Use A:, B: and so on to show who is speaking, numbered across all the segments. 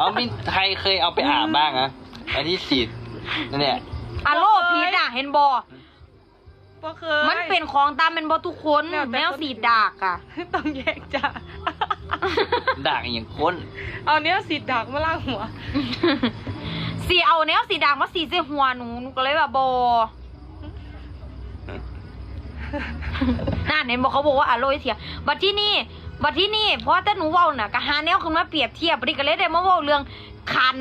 A: เอามีใครเคยเอาไปอาบบ้างอะไอ้ที่ฉีดนั่นเนี่ย
B: อะโลพีดอะเห็นบอ
C: บ่เคย
B: มันเป็นของตามเป็นบอทุกคน
C: แล้วแต่
B: แมว
C: คน
B: สีดากอะ
C: ต้องแยกจ้ะ
A: ด่างอย่างค้น
C: เอาเนี้ยสีดากมาล่างหัว
B: สีเอาแนวสีดากมาสีเสหัวหนูหนูก็เลยแบบบอน่าเห็นบอกเขาบอกว่าอร่อยเถียบัดที่นี่ บัดที่นี่เพราะว่าแต่หนูเว้าน่ะก็หาแนวขึ้นมาเปรียบเทียบบัดนี้ก็เลยได้มาเว้าเรื่องขัน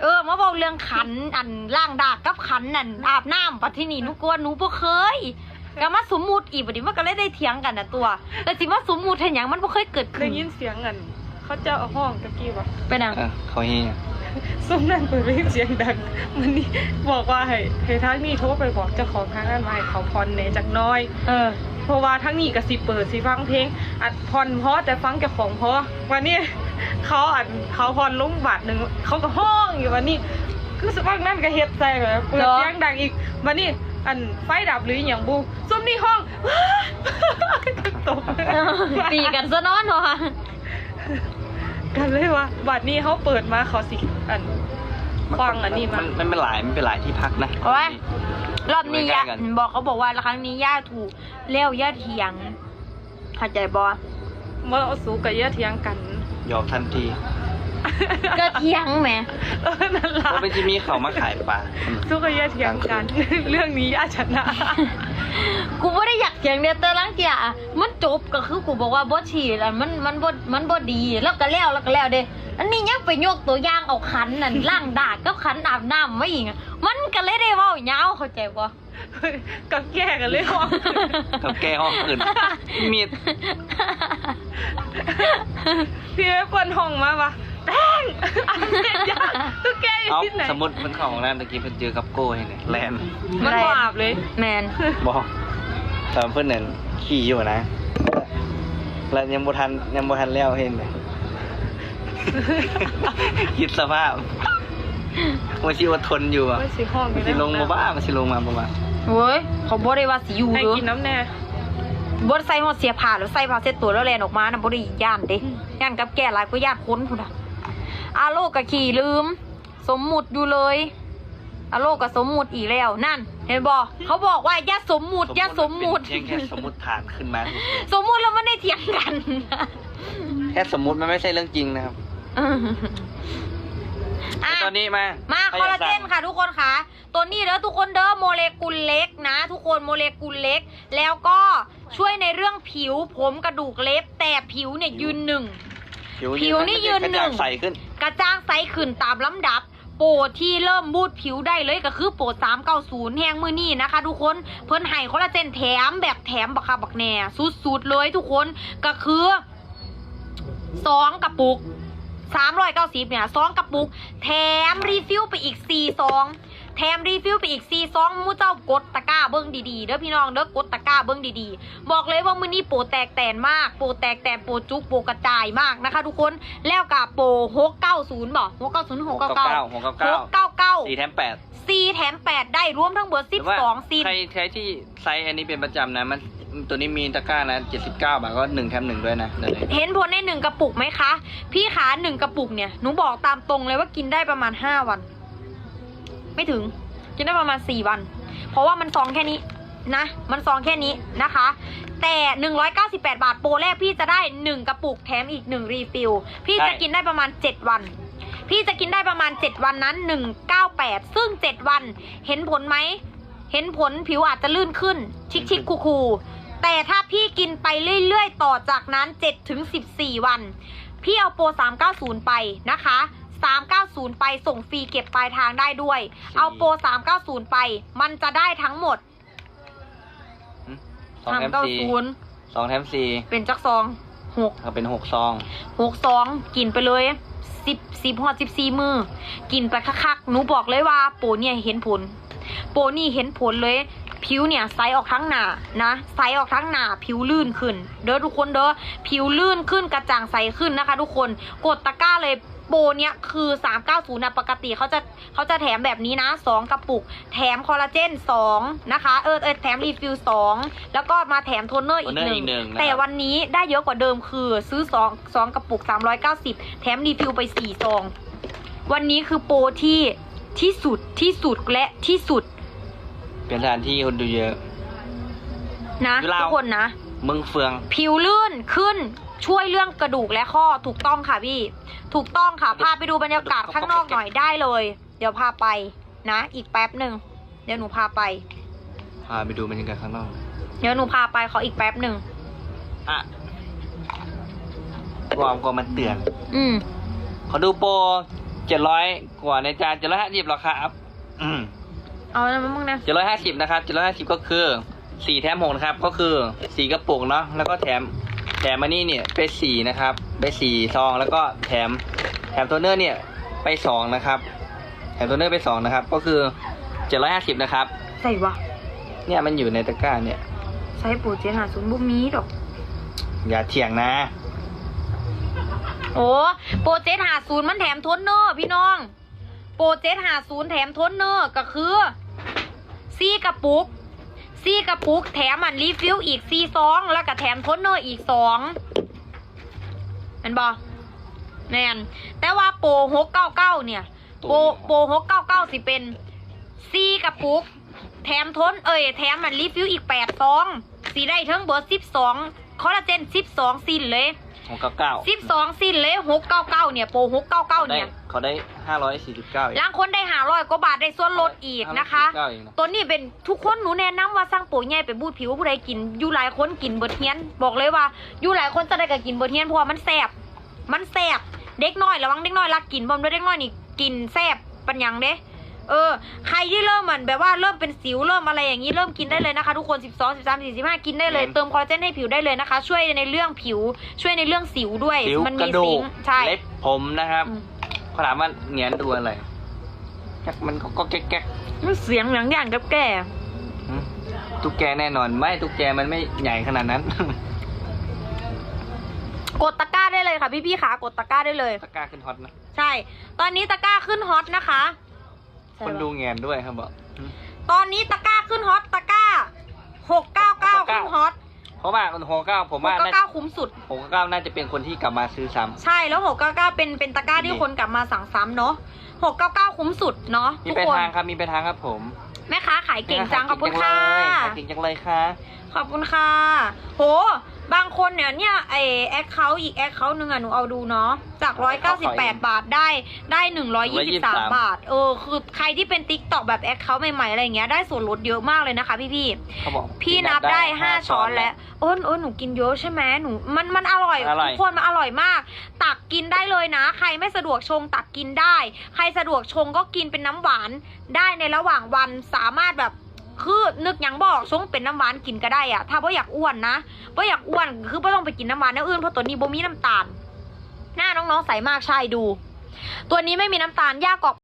B: เออมาเว้าเรื่องขันอันล่างดากกับขันนั่นอาบน้ำบัดที่นี่หนูกลัวหนูบ่เคยก็มาสมมุติอีกบัดนี้มันก็เลยได้เถียงกันน่ะตัว แต่สิมาสมมุติเห็นหยังมันบ่เคยเกิดขึ้
C: ได้
B: น
C: ยินเสียงกันเขาจะเอาห้องตะกี้วะ
B: เป็นอัง
A: เออเขาเฮีย
C: ซุ่มนั่นเปิดเพลงเสียงดังมันนี่บอกว่าให้ให้ทั้งนี้โทรไปบอกเจ้าของทางนั้นมาให้เขาพรเนจากน้อย
B: เออ
C: เพราะว่าทั้งนี้ก็สิเปิดสิฟังเพลง อัดพรเพราะแต่ฟังเจ้าของเพราะวันนี้เขาอัดเขาพรลงบาทหนึ่งเขาก็ห้องอยู่วันนี้คือสฟังนั่นก็เฮ็ดใจแบบเปิด
B: เหรอ
C: เสียงดังอีกวันนี้อันไฟดับหรืออหย่างบูซุ่มนี่ห้องตก
B: ตีกันซะเนอนเนาะ
C: กันเลยว่าบัดนี้เขาเปิดมาเขาสิอันฟังอันนี้มา
A: มันมันเป็นหลายมันเป็นหลายที่พักนะ
B: เอาไว้รอบนี้ย่า
A: ใกล้ๆกัน
B: บอกเขาบอกว่าครั้งนี้ย่าถูกเลี้ยวย่าเถียงเข้าใจบอ
C: เมื่อเอาสูกับเยอะเทียงกัน
A: หยอกทันที
B: ก็เถียงแหม
C: เออนั่น
A: เพ
C: ล่ะ
A: ราะเป็นที่มีเขามาขายปลา
C: สู้กับเยอะเทียงกัน เรื่องนี้อาชนะ
B: กูไม่ได้อยากเถียงเนี่ยแต่ลังเกียอะมันจบก็คือกูบอกว่าบ่ฉีดอะมันมันบ่มันบ่ดีแล้วก็แล้วแล้วก็แล้วเด้อันนี้ยังไปโยกตัวอย่างเอาขันนั่นล่างดากกับขันอาบน้ำมาอีกอะมันก็เลยได้เว้ายาวเข้าใจบ่
C: กับแก่กันเลยห้อง
A: เขาแก้ห้องอื่นมีด
C: พี่ไม่เปิดห้องมาปะ แป้งอันเป็นยากตุ๊กแกอยู่
A: เอา
C: ที่ไหน
A: สมมติมันเข้าของร้านตะกี้เพิ่นเจอกับโก้ให้เนี่ยแลน
C: มันบอาบเลย
B: แมน
A: บอกตอนเพิ่นเนี่ยขี่อยู่นะ แล้วยังบ่ทันยังบ่ทันแล้วเห็นเลยคิดสภาพมันสิอดทนอยู่อะ
C: ไม่สิห้อง
A: มันสิลงมาบ้ามันสิลงมาบ่บ้า
B: เว้ยเขาบ่ได้ว่าสิอยู่
C: ให้
B: เด้อ
C: กินน้ำแน่
B: บดใส่หมดเสียผ่าแล้วใส่ผ้าเซ็ตตัวแล้วแลนออกมานะบริย่านเด้
C: อืม
B: ย่านกับแก่หลายก็ย่านค้นพุ่นอะ อาโลกกะขี่ลืม สมมุติอยู่เลยอาโลกกับสมมุติอีกแล้วนั่น เห็นบอเขาบอกว่าอย่าสมมุติอย่าสมมุติ
A: เพียงแค่สมมุติฐานขึ้นมา
B: สมมุติแล้วมันได้เถียงกัน
A: แค่สมมุติมันไม่ใช่เรื่องจริงนะครับ
B: อะ
A: แต่ตอนนี้มา
B: มา
A: ใร
B: คอล
A: ย
B: ลากเจ
A: สั่
B: น
A: ง
B: ค่ะทุกคนค่ะ ตัวนี้เด้อทุกคนเด้อโมเลกุลเล็กนะ ทุกคนโมเลกุลเล็ก แล้วก็ช่วยในเรื่องผิวผมกระดูกเล็บ แต่ผิวเนี่ยยืนหนึ่งผิวนี่ยืนหนึ่ง
A: กระจ่าใสขึ้น
B: กระจ้างไซขึ้นตามลำดับ โปรที่เริ่มบูดผิวได้เลยก็คือโปร390 แห้งมือนี่นะคะ ทุกคนเพิ่นให้คอลลาเจนแถมแบบแถมบักคาบักแน่สุดๆเลยทุกคนก็คือสองกระปุก 390เนี่ยสองกระปุก แถมรีฟิลไปอีก4ซอง แถมรีฟิลไปอีก4ซองมูเจ้ากดตะกร้าเบิ้งดีๆเด้อพี่น้องเด้อกดตะกร้าเบิ้งดีๆ บอกเลยว่ามือนี้โปรแตกแตนมาก โปรแตกแตนโปรจุกโปรกระจายมากนะคะ ทุกคนแล้วกับโปร690บ่690
A: หกเก้า
B: 699
A: เก้าหกเก้าเก้าสี่
B: 699
A: แถมแปด
B: 4แถม8ได้รวมทั้งหมด
A: หรือว่า
B: 12ซีน
A: ใครใครที่ไซส์อันนี้เป็นประจำนะมันตัวนี้มีตะกร้านะเจ็ดสิบเก้าบาทก็หนึ่งแถมหนึ่งด้วยนะเดี๋ยวนี้
B: เห็นผลในหนึ่งกระปุกไหมคะ พี่ขาหนึ่งกระปุกเนี่ย หนูบอกตามตรงเลยว่ากินได้ประมาณ 5 วัน ไม่ถึง กินได้ประมาณ 4 วัน เพราะว่ามันซองแค่นี้นะ มันซองแค่นี้นะคะ แต่ 198 บาท โปรแรกพี่จะได้ 1 กระปุกแถมอีก 1 รีฟิล พี่จะกินได้ประมาณ 7 วัน พี่จะกินได้ประมาณ 7 วันนั้น 198 ซึ่ง 7 วัน เห็นผลไหม เห็นผลผิวอาจจะลื่นขึ้น ชิคชิคคูคูแต่ถ้าพี่กินไปเรื่อย ๆ ต่อจากนั้น7ถึง14 วัน พี่เอาโปร390 ไปนะคะ 390 ไปส่งฟรีเก็บปลายทางได้ด้วย เอาโปร 390 ไป มันจะได้ทั้งหมด
A: สองแถมสี่
B: 390
A: สองแถมสี่
B: เป็นจักซองหก
A: ก็เป็นหกซอง
B: หกซองกินไปเลยสิบสิบหอดสิบสี่มือ กินไปคักๆหนูบอกเลยว่าโปรเนี่ยเห็นผล โปรนี่เห็นผลเลย ผิวเนี่ยใสออกทั้งหน้านะใสออกทั้งหน้าผิวลื่นขึ้น เด้อทุกคนเด้อผิวลื่นขึ้นกระจ่างใสขึ้นนะคะ ทุกคนกดตะกร้าเลย โปรเนี้ยคือ 390นะปกติเขาจะเขาจะแถมแบบนี้นะ 2 กระปุก แถมคอลลาเจน 2 นะคะ เออเออแถมรีฟิล2 แล้วก็มาแถมโทนเนอร์อีก
A: โทนเนอร์
B: หนึ่
A: อี
B: ง
A: กหนึ่งนะครับ
B: แต่วันนี้ได้เยอะกว่าเดิมคือซื้อ 2 2 กระปุก 390 แถมรีฟิลไป4ซอง วันนี้คือโปรที่ที่สุดที่สุดและที่สุด
A: เป็นสถานที่คนดูเยอะ
B: นะ
A: อยู่ลาว
B: ทุกคนนะ
A: เมืองเฟือง
B: ผิวลื่นขึ้นช่วยเรื่องกระดูกและข้อถูกต้องค่ะพี่ ถูกต้องค่ะ พาไปดูบรรยากาศข้างนอกหน่อยได้เลย เดี๋ยวพาไปนะ อีกแป๊บหนึ่งเดี๋ยวหนูพาไป
A: พาไปดูบรรยากาศข้างนอก
B: เดี๋ยวหนูพาไปขออีกแป๊บหนึ่ง
A: อะวอร์มก็มันเตือน
B: อืม
A: ขอดูโปรเจ็ดร้อยกว่าในจานเจ็ดร้อยห้าสิบหรอครับ อืม
B: เอาแล้วมั้งนะ
A: เจ็ดร้อยห้าสิบนะครับเจ็ดร้อยห้าสิบก็คือ สี่แถมหกนะครับ ก็คือสี่กระปุกเนาะแล้วก็แถมแถมมานี่เนี่ยไปสี่นะครับ ไปสี่ซองแล้วก็แถมแถมโทนเนอร์เนี่ยไปสองนะครับ แถมโทนเนอร์ไปสองนะครับ ก็คือเจ็ดร้อยห้าสิบนะครับ
B: ใส่วะ
A: เนี่ยมันอยู่ในตะกร้าเนี่ย
B: ใส่ปูเจนหาศูนย์บุมีดอก
A: อย่าเถียงนะ
B: โอ้โปรเจกต์หาศูนย์มันแถมโทนเนอร์พี่น้อง โปรเจกต์หาศูนย์แถมโทนเนอร์ก็คือซี่กระปุก ซี่กระปุกแถมอันรีฟิลอีกซี่ซอง แล้วก็แถมโทนเนอร์อีกสองเห็นบอแมนแต่ว่าโปรหกเก้าเก้าเนี่ย โปรโปรหกเก้าเก้าสิเป็นซี่กระปุก แถมทนเอ้ยแถมอันรีฟิลอีกแปดซอง สีได้เทั้งเบอร์สิบสองคอลลาเจนสิบสองซินเลย
A: หกเก้าเก้า
B: สิบสองสิ้นเลยหกเก้าเก้าเนี่ยโปรหกเก้าเก้า
A: เขาได้
B: เนี่ย
A: เขาได้ห้าร้อยสี่สิบเก้า
B: ล้างคนได้หาร้อยกว่าบาทได้ส่วนลดอีกนะคะ
A: เก้าเองนะ
B: ตัวนี้เป็นทุกคนหนูแนะนำว่าสร้างโปรใหญ่ไปบูดผิวผู้ใดกินอยู่หลายคนกินเบิดเทียน บอกเลยว่าอยู่หลายคนจะได้กับกินเบิดเทียนเพราะว่ามันแสบมันแสบเด็กน้อยระวังเด็กน้อยรักกินบอมด้วยเด็กน้อยนี่กินแสบปัญญังเด้ เออ ใครที่เริ่มเหมือนแบบว่าเริ่มเป็นสิวเริ่มอะไรอย่างนี้เริ่มกินได้เลยนะคะ ทุกคน 12 13 14 15กินได้เลยเติมคอลลาเจนให้ผิวได้เลยนะคะ ช่วยในเรื่องผิว ช่วยในเรื่องสิวด้วย
A: ผิว
B: มัน
A: ก
B: มี
A: ระดู
B: ซิ
A: ก
B: งค์ใช่
A: เล็บผมนะครับ
B: อืม
A: เขาถามว่าเหนียนดูอะไรมันก็ก็แก๊กแก๊ก
B: มันเสียงอย่างอย่างกับแก่
A: หืมตุ๊กแกแน่นอน ไม่ตุ๊กแกมันไม่ใหญ่ขนาดนั้น
B: กดตะกร้าได้เลยค่ะพี่พี่ๆขากดตะกร้าได้เลย
A: ตะกร้าขึ้นฮอตนะ
B: ใช่ ตอนนี้ตะกร้าขึ้นฮอตนะคะ
A: คนดูแงนด้วยครับบอกหืม
B: ตอนนี้ตะกร้าขึ้นฮอตตะกร้าหกเก้าเก้าขึ้นฮอต
A: เพราะว่าคนหกเก้าผม
B: หก
A: ว่า
B: เก้า
A: น่า
B: เก้าคุ้มสุด
A: หกเก้าน่าจะเป็นคนที่กลับมาซื้อซ้
B: ใช่แล้วหกเก้าเก้าเป็นเป็นตะกร้าที่
A: นี่
B: คนกลับมาสั่งซ้ำเนาะหกเก้าเก้าคุ้มสุดเนาะำ
A: มี
B: ทุก
A: ไป
B: คน
A: ทางครับ มีไปทางครับผม
B: แม่ค้าขายเก่งจังขอบคุณค่ะ
A: ขายเก่งจังเลยค่ะ
B: ขอบคุณค่ะ โห บางคนเนี่ยเนี่ยไอแอคเคาท์อีกแอคเคาท์หนึ่งอะหนูเอาดูเนาะจาก 198 บาทได้ได้ 123 บาท เออ คือใครที่เป็นติ๊กตอกแบบแอคเคาท์ใหม่ๆอะไรอย่างเงี้ยได้ส่วนลดเยอะมากเลยนะคะพี่พี่ๆ
A: เขาบอก
B: พี่นับได้ 5 ช้อนแล้วโอ้นโอ้นหนูกินเยอะใช่ไหมหนูมันมันอร่อย
A: อร่อย
B: ทุกคนมันอร่อยมาก ตักกินได้เลยนะ ใครไม่สะดวกชงตักกินได้ ใครสะดวกชงก็กินเป็นน้ำหวานได้ในระหว่างวันสามารถแบบ คือนึกยังบอกชงเป็นน้ำหวานกินก็ได้อะถ้าพ่อยากอ้วนนะพ่อยากอ้วนคือพ่ต้องไปกินน้ำหวานน้ำอื่นเพราะตัวนี้บ่มีน้ำตาล หน้าน้องๆใสมากใช่ดู ตัวนี้ไม่มีน้ำตาลยากกอก